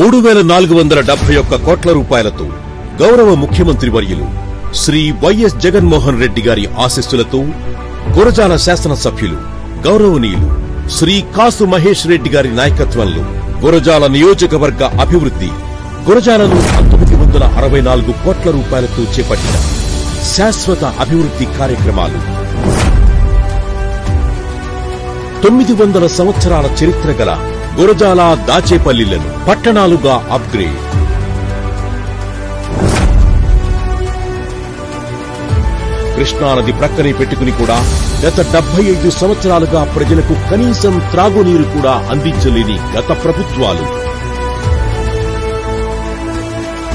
మూడు వేల నాలుగు వందల డెబ్బై ఒక్క కోట్ల రూపాయలతో గౌరవ ముఖ్యమంత్రి వర్యులు శ్రీ వైఎస్ జగన్మోహన్ రెడ్డి గారి ఆశీస్సులతో గురజాల శాసనసభ్యులు గౌరవనీయులు శ్రీ కాసు మహేష్ రెడ్డి గారి నాయకత్వంలో గురజాల నియోజకవర్గ అభివృద్ధి గురజాలను పంతొమ్మిది వందల అరవై నాలుగు కోట్ల రూపాయలతో చేపట్టిన శాశ్వత అభివృద్ధి కార్యక్రమాలు. తొమ్మిది వందల సంవత్సరాల చరిత్ర గల గురజాల దాచేపల్లిలను పట్టణాలుగా అప్గ్రేడ్ కృష్ణానది ప్రక్కనే పెట్టుకుని కూడా గత డెబ్బై ఐదు సంవత్సరాలుగా ప్రజలకు కనీసం త్రాగునీరు కూడా అందించలేని గత ప్రభుత్వాలు.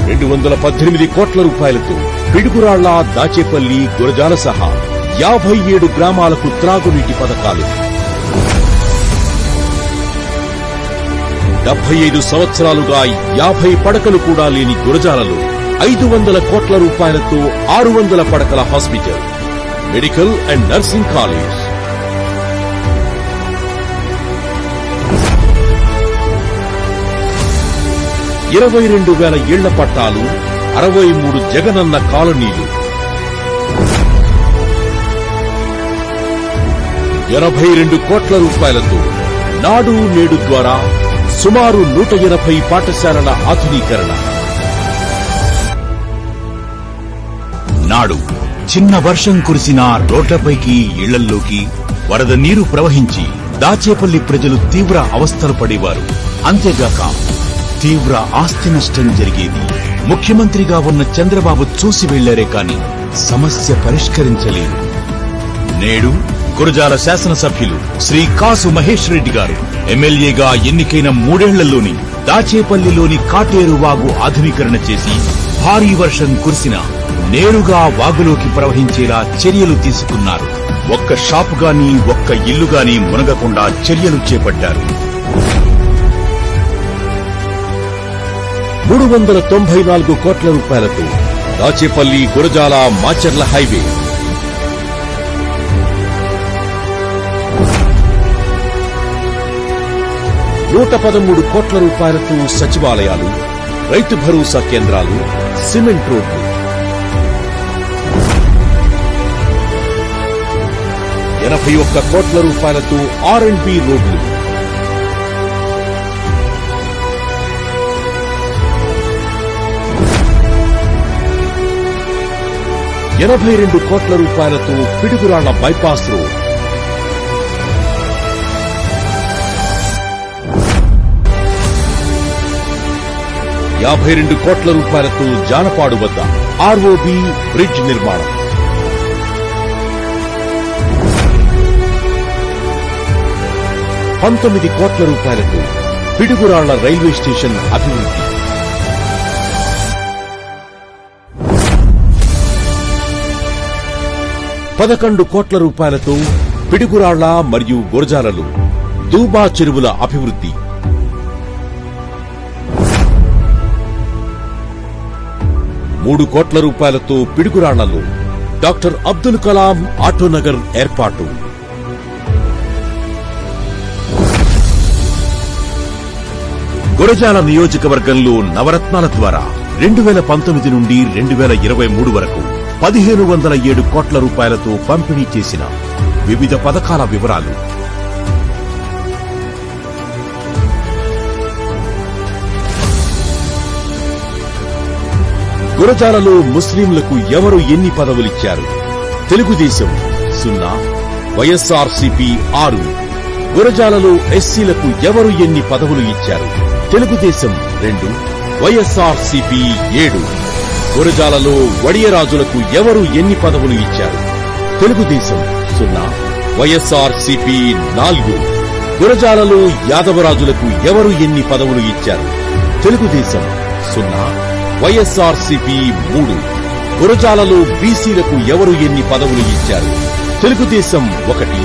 రెండు వందల పద్దెనిమిది కోట్ల రూపాయలతో పిడుగురాళ్ళ దాచేపల్లి గురజాల సహా యాభై ఏడు గ్రామాలకు త్రాగునీటి పథకాలు. డెబ్బై ఐదు సంవత్సరాలుగా యాభై పడకలు కూడా లేని గురజాలలో ఐదు వందల కోట్ల రూపాయలతో ఆరు వందల పడకల hospital medical and nursing college. ఇరవై రెండు వేల ఏళ్ళ పట్టాలు అరవై మూడు జగనన్న కాలనీలు. ఎనభై రెండు కోట్ల రూపాయలతో నాడు నేడు ద్వారా సుమారు నూట ఎనభై పాఠశాలల ఆధునీకరణ. నాడు చిన్న వర్షం కురిసినా రోడ్లపైకి ఇళ్ళల్లోకి వరద నీరు ప్రవహించి దాచేపల్లి ప్రజలు తీవ్ర అవస్థలు పడేవారు. అంతేగాక తీవ్ర ఆస్తి నష్టం జరిగేది. ముఖ్యమంత్రిగా ఉన్న చంద్రబాబు చూసి వెళ్ళారే కాని సమస్య పరిష్కరించలేదు. నేడు గురజాల శాసనసభ్యులు శ్రీ కాసు మహేష్ రెడ్డి గారు ఎమ్మెల్యేగా ఎన్నికైన మూడేళ్ళలోని దాచేపల్లిలోని కాటేరు వాగు ఆధునీకరణ చేసి భారీ వర్షం కురిసిన నేరుగా వాగులోకి ప్రవహించేలా చర్యలు తీసుకున్నారు. ఒక్క షాప్ గాని ఒక్క ఇల్లు గాని మునగకుండా చర్యలు చేపట్టారు. మూడు వందల తొంభై నాలుగు కోట్ల రూపాయలతో దాచేపల్లి గురజాల మాచర్ల హైవే నూట పదమూడు కోట్ల రూపాయలతో సచివాలయాలు రైతు భరోసా కేంద్రాలు సిమెంట్ రోడ్లు. ఎనభై ఒక్క కోట్ల రూపాయలతో ఆర్ అండ్ బి రోడ్లు. ఎనభై రెండు కోట్ల రూపాయలతో పిడుగురాళ్ళ బైపాస్ రోడ్. యాభై రెండు కోట్ల రూపాయలతో జానపాడు వద్ద ఆర్ఓబి బ్రిడ్జ్ నిర్మాణం. పంతొమ్మిది కోట్ల రూపాయలతో పిడుగురాళ్ళ రైల్వే స్టేషన్ అభివృద్ధి. పదకొండు కోట్ల రూపాయలతో పిడుగురాళ్ళ మరియు గురజాలలు దూబా చెరువుల అభివృద్ధి. మూడు కోట్ల రూపాయలతో పిడుగురాళ్ళలో డాక్టర్ అబ్దుల్ కలాం ఆటోనగర్ ఏర్పాటు. గురజాల నియోజకవర్గంలో నవరత్నాల ద్వారా రెండు వేల పంతొమ్మిది నుండి రెండు వేల ఇరవై మూడు వరకు పదిహేను వందల ఏడు కోట్ల రూపాయలతో పంపిణీ చేసిన వివిధ పథకాల వివరాలు గురజాలలో ముస్లింలకు ఎవరు ఎన్ని పదవులిచ్చారు? తెలుగుదేశం సున్నా వైఎస్ఆర్సీపీ ఆరు. గురజాలలో ఎస్సీలకు ఎవరు ఎన్ని పదవులు ఇచ్చారు తెలుగుదేశం రెండు వైఎస్ఆర్సీపీ ఏడు. గురజాలలో వడియరాజులకు ఎవరు ఎన్ని పదవులు ఇచ్చారు తెలుగుదేశం సున్నా వైఎస్ఆర్సీపీ నాలుగు. గురజాలలో యాదవరాజులకు ఎవరు ఎన్ని పదవులు ఇచ్చారు తెలుగుదేశం సున్నా వైఎస్ఆర్సీపీ మూడు. గురజాలలో బీసీలకు ఎవరు ఎన్ని పదవులు ఇచ్చారు? తెలుగుదేశం ఒకటి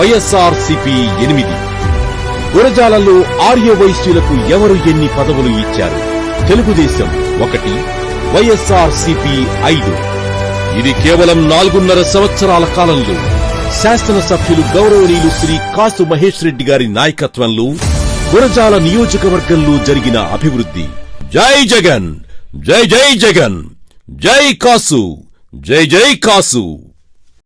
వైఎస్ఆర్సీపీ ఎనిమిది. గురజాలలో ఆర్యవైశ్యులకు ఎవరు ఎన్ని పదవులు ఇచ్చారు? తెలుగుదేశం ఒకటి వైఎస్ఆర్సీపీ ఐదు. ఇది కేవలం నాలుగున్నర సంవత్సరాల కాలంలో. శాసనసభ్యులు గౌరవనీయులు శ్రీ కాసు మహేష్ రెడ్డి గారి నాయకత్వంలో గురజాల నియోజకవర్గంలో జరిగిన అభివృద్ధి. జై జగన్! జై జై జగన్ జై కాసు జై జై కాసు.